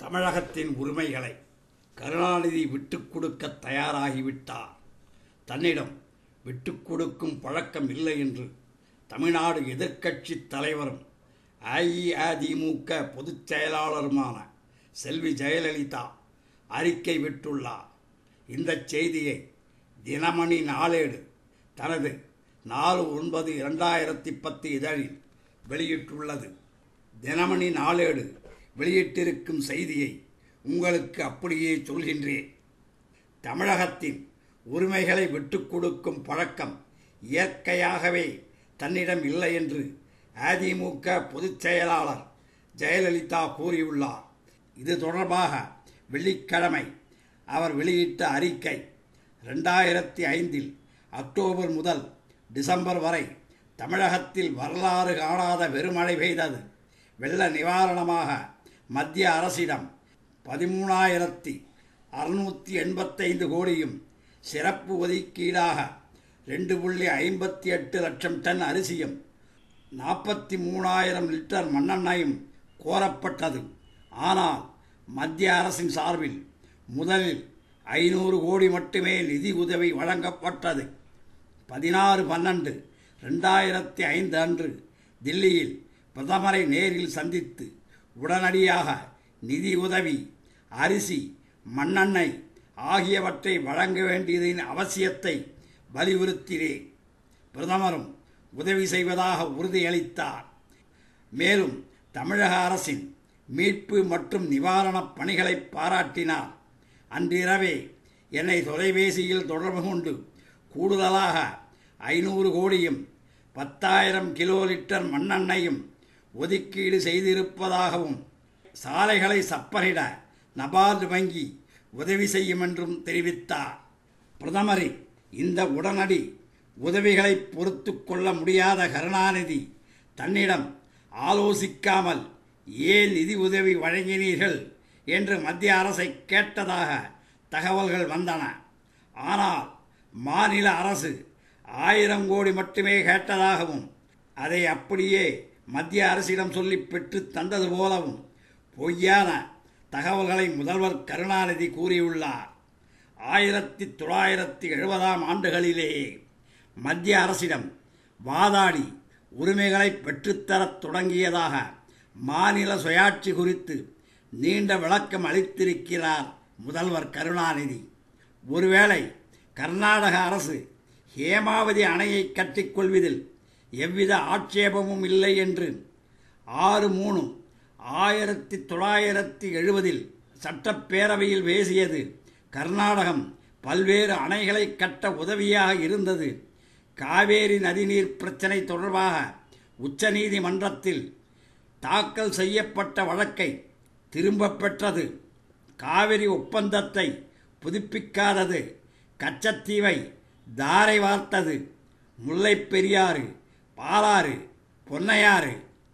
தமிழகத்தின் உரிமைகளை கருணாநிதி விட்டுக் கொடுக்க தயாராகிவிட்டார். தன்னிடம் விட்டுக் கொடுக்கும் பழக்கம் இல்லை என்று தமிழ்நாடு எதிர்க்கட்சி தலைவரும் அஇஅதிமுக பொதுச் செயலாளருமான செல்வி ஜெயலலிதா அறிக்கை விட்டுள்ளார். இந்த செய்தியை தினமணி நாளேடு தனது நாலு ஒன்பது இரண்டாயிரத்தி பத்து இதழில் வெளியிட்டுள்ளது. தினமணி நாளேடு வெளியிட்டிருக்கும் செய்தியை உங்களுக்கு அப்படியே சொல்கின்றேன். தமிழகத்தின் உரிமைகளை விட்டுக் கொடுக்கும் பழக்கம் இயற்கையாகவே தன்னிடம் இல்லை என்று அதிமுக பொதுச் செயலாளர் ஜெயலலிதா கூறியுள்ளார். இது தொடர்பாக வெள்ளிக்கிழமை அவர் வெளியிட்ட அறிக்கை ரெண்டாயிரத்தி ஐந்தில் அக்டோபர் முதல் டிசம்பர் வரை தமிழகத்தில் வரலாறு காணாத பெருமழை பெய்தது. வெள்ள நிவாரணமாக மத்திய அரசிடம் பதிமூணாயிரத்தி அறுநூற்றி எண்பத்தைந்து கோடியும் சிறப்பு ஒதுக்கீடாக ரெண்டு புள்ளி ஐம்பத்தி எட்டு லட்சம் டன் அரிசியும் நாற்பத்தி மூணாயிரம் லிட்டர் மண்ணெண்ணையும் கோரப்பட்டது. ஆனால் மத்திய அரசின் சார்பில் முதலில் ஐநூறு கோடி மட்டுமே நிதி உதவி வழங்கப்பட்டது. பதினாறு பன்னெண்டு ரெண்டாயிரத்தி ஐந்து அன்று தில்லியில் பிரதமரை நேரில் சந்தித்து உடனடியாக நிதி உதவி அரிசி மண்ணெண்ணெய் ஆகியவற்றை வழங்க வேண்டியதின் அவசியத்தை வலியுறுத்தினேன் பிரதமரும் உதவி செய்வதாக உறுதியளித்தார். மேலும் தமிழக அரசின் மீட்பு மற்றும் நிவாரணப் பணிகளை பாராட்டினார். அன்றிரவே என்னை தொலைபேசியில் தொடர்பு கொண்டு கூடுதலாக ஐநூறு கோடியும் பத்தாயிரம் கிலோ லிட்டர் மண்ணெண்ணையும் ஒதுக்கீடு செய்திருப்பதாகவும் சாலைகளை சப்பரிட நபார்டு வங்கி உதவி செய்யும் என்றும் தெரிவித்தார். பிரதமரின் இந்த உடனடி உதவிகளை பொறுத்து கொள்ள முடியாத கருணாநிதி தன்னிடம் ஆலோசிக்காமல் ஏன் நிதி உதவி வழங்கினீர்கள் என்று மத்திய அரசை கேட்டதாக தகவல்கள் வந்தன. ஆனால் மாநில அரசு ஆயிரம் கோடி மட்டுமே கேட்டதாகவும் அதை அப்படியே மத்திய அரசிடம் சொல்லி பெற்று தந்தது போலவும் பொய்யான தகவல்களை முதல்வர் கருணாநிதி கூறியுள்ளார். ஆயிரத்தி தொள்ளாயிரத்தி எழுபதாம் ஆண்டுகளிலேயே மத்திய அரசிடம் வாதாடி உரிமைகளை பெற்றுத்தரத் தொடங்கியதாக மாநில சுயாட்சி குறித்து நீண்ட விளக்கம் அளித்திருக்கிறார் முதல்வர் கருணாநிதி. ஒருவேளை கர்நாடக அரசு ஹேமாவதி அணையை கட்டிக்கொள்வதில் எவ்வித ஆட்சேபமும் இல்லை என்று ஆறு மூணு ஆயிரத்தி தொள்ளாயிரத்தி எழுபதில் சட்டப்பேரவையில் பேசியது கர்நாடகம் பல்வேறு அணைகளை கட்ட உதவியாக இருந்தது. காவேரி நதிநீர் பிரச்சினை தொடர்பாக உச்சநீதிமன்றத்தில் தாக்கல் செய்யப்பட்ட வழக்கை திரும்பப் பெற்றது. காவிரி ஒப்பந்தத்தை புதுப்பிக்காதது. கச்சத்தீவை தாரை வார்த்தது. முல்லைப் பெரியாறு பாலாறு பொன்னையாறு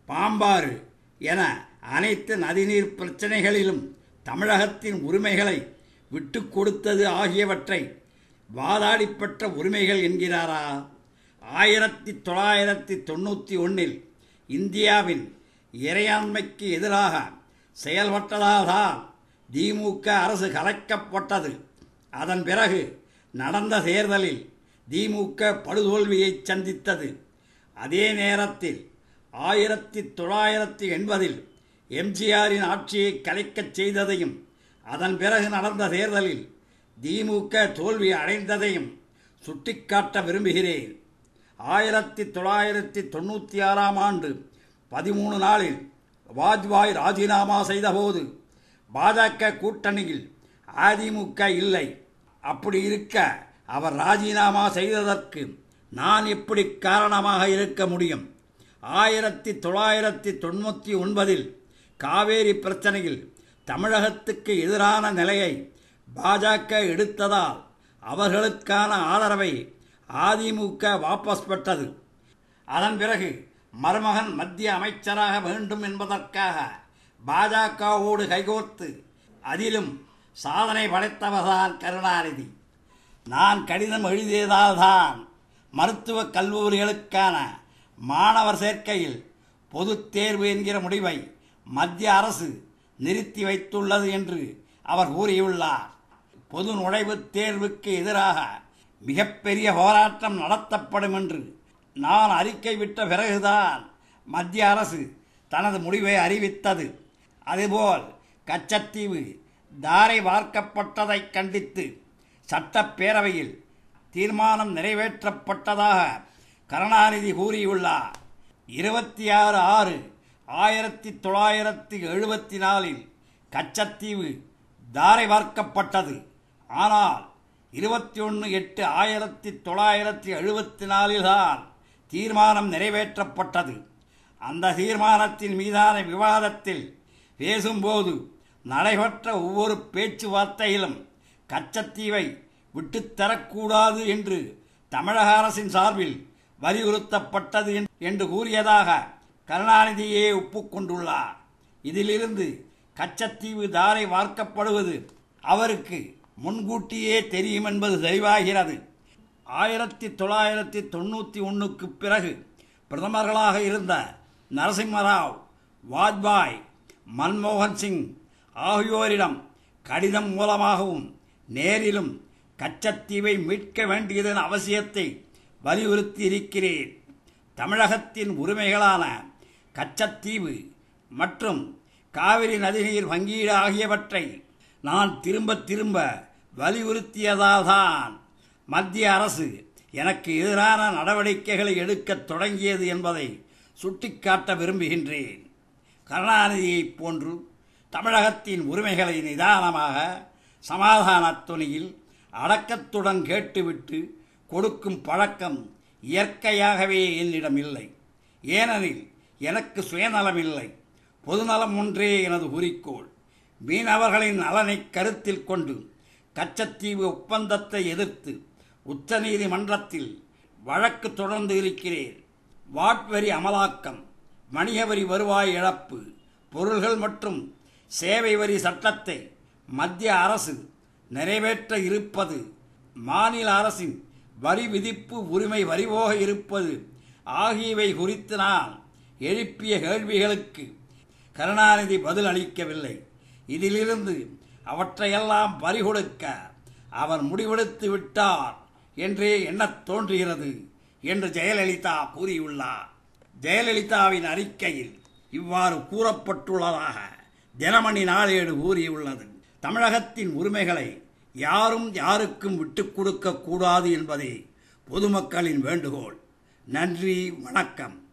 பாம்பாறு என அனைத்து நதிநீர் பிரச்சனைகளிலும் தமிழகத்தின் உரிமைகளை விட்டு கொடுத்தது ஆகியவற்றை வாதாடி பெற்ற உரிமைகள் என்கிறாரா? ஆயிரத்தி தொள்ளாயிரத்தி தொண்ணூற்றி ஒன்றில் இந்தியாவின் இறையாண்மைக்கு எதிராக செயல்பட்டதால்தான் திமுக அரசு கலைக்கப்பட்டது. அதன் பிறகு நடந்த தேர்தலில் திமுக படுதோல்வியை சந்தித்தது. அதே நேரத்தில் ஆயிரத்தி தொள்ளாயிரத்தி எண்பதில் எம்ஜிஆரின் ஆட்சியை கலைக்கச் செய்ததையும் அதன் பிறகு நடந்த தேர்தலில் திமுக தோல்வி அடைந்ததையும் சுட்டிக்காட்ட விரும்புகிறேன். ஆயிரத்தி தொள்ளாயிரத்தி தொண்ணூற்றி ஆறாம் ஆண்டு பதிமூணு நாளில் வாஜ்பாய் ராஜினாமா செய்தபோது பாஜக கூட்டணியில் அதிமுக இல்லை. அப்படி இருக்க அவர் ராஜினாமா செய்ததற்கு நான் இப்படி காரணமாக இருக்க முடியும்? ஆயிரத்தி தொள்ளாயிரத்தி தொண்ணூற்றி ஒன்பதில் காவேரி பிரச்சனையில் தமிழகத்துக்கு எதிரான நிலையை பாஜக எடுத்ததால் அவர்களுக்கான ஆதரவை அதிமுக வாபஸ் பெற்றது. அதன் பிறகு மருமகன் மத்திய அமைச்சராக வேண்டும் என்பதற்காக பாஜகவோடு கைகோர்த்து அதிலும் சாதனை படைத்தவர்தான் கருணாநிதி. நான் கடிதம் எழுதியதால்தான் மருத்துவக் கல்லூரிகளுக்கான மாணவர் சேர்க்கையில் பொதுத் தேர்வு என்கிற முடிவை மத்திய அரசு நிறுத்தி வைத்துள்ளது என்று அவர் கூறியுள்ளார். பொது நுழைவுத் தேர்வுக்கு எதிராக மிகப்பெரிய போராட்டம் நடத்தப்படும் என்று நான் அறிக்கை விட்ட பிறகுதான் மத்திய அரசு தனது முடிவை அறிவித்தது. அதுபோல் கச்சத்தீவு தாரை வார்க்கப்பட்டதை கண்டித்து சட்டப்பேரவையில் தீர்மானம் நிறைவேற்றப்பட்டதாக கருணாநிதி கூறியுள்ளார். இருபத்தி ஆறு ஆறு ஆயிரத்தி தொள்ளாயிரத்தி எழுபத்தி நாலில் கச்சத்தீவு தாரை வார்க்கப்பட்டது ஆனால் இருபத்தி ஒன்று எட்டு ஆயிரத்தி தொள்ளாயிரத்தி எழுபத்தி நாலில்தான் தீர்மானம் நிறைவேற்றப்பட்டது. அந்த தீர்மானத்தின் மீதான விவாதத்தில் பேசும்போது நடைபெற்ற ஒவ்வொரு பேச்சுவார்த்தையிலும் கச்சத்தீவை விட்டுத்தரக்கூடாது என்று தமிழக அரசின் சார்பில் வலியுறுத்தப்பட்டது என்று கூறியதாக கருணாநிதியே ஒப்புக்கொண்டுள்ளார் இதிலிருந்து கச்சத்தீவு தாரை வார்க்கப்படுவது அவருக்கு முன்கூட்டியே தெரியும் என்பது தெளிவாகிறது. ஆயிரத்தி தொள்ளாயிரத்தி தொண்ணூற்றி ஒன்றுக்கு பிறகு பிரதமர்களாக இருந்த நரசிம்மராவ் வாஜ்பாய் மன்மோகன் சிங் ஆகியோரிடம் கடிதம் மூலமாகவும் நேரிலும் கச்சத்தீவை மீட்க வேண்டியதன் அவசியத்தை வலியுறுத்தி இருக்கிறேன் தமிழகத்தின் உரிமைகளான கச்சத்தீவு மற்றும் காவிரி நதிநீர் பங்கீடு ஆகியவற்றை நான் திரும்ப திரும்ப வலியுறுத்தியதால்தான் மத்திய அரசு எனக்கு எதிரான நடவடிக்கைகளை எடுக்கத் தொடங்கியது என்பதை சுட்டிக்காட்ட விரும்புகின்றேன். கருணாநிதியைப் போன்று தமிழகத்தின் உரிமைகளை நிதானமாக சமாதான துணியில் அடக்கத்துடன் கேட்டுவிட்டு கொடுக்கும் பழக்கம் இயற்கையாகவே என்னிடம் இல்லை ஏனெனில் எனக்கு சுயநலம் இல்லை பொதுநலம் ஒன்றே எனது குறிக்கோள். மீனவர்களின் நலனை கருத்தில் கொண்டு கச்சத்தீவு ஒப்பந்தத்தை எதிர்த்து உச்சநீதிமன்றத்தில் வழக்கு தொடர்ந்து இருக்கிறேன். வாட்வரி அமலாக்கம் வணிக வரி வருவாய் இழப்பு பொருள்கள் மற்றும் சேவை வரி சட்டத்தை மத்திய அரசு நிறைவேற்ற இருப்பது. மாநில அரசின் வரி விதிப்பு உரிமை வரிவோக இருப்பது. ஆகியவை குறித்து நான் எழுப்பிய கேள்விகளுக்கு கருணாநிதி பதில் அளிக்கவில்லை. இதிலிருந்து அவற்றையெல்லாம் பறிகொடுக்க அவர் முடிவெடுத்து விட்டார் என்றே எண்ணத் தோன்றுகிறது என்று ஜெயலலிதா கூறியுள்ளார். ஜெயலலிதாவின் அறிக்கையில் இவ்வாறு கூறப்பட்டுள்ளதாக தினமணி நாளேடு கூறியுள்ளது. தமிழகத்தின் உரிமைகளை யாரும் யாருக்கும் விட்டுக் கொடுக்க கூடாது என்பதே பொதுமக்களின் வேண்டுகோள். நன்றி வணக்கம்.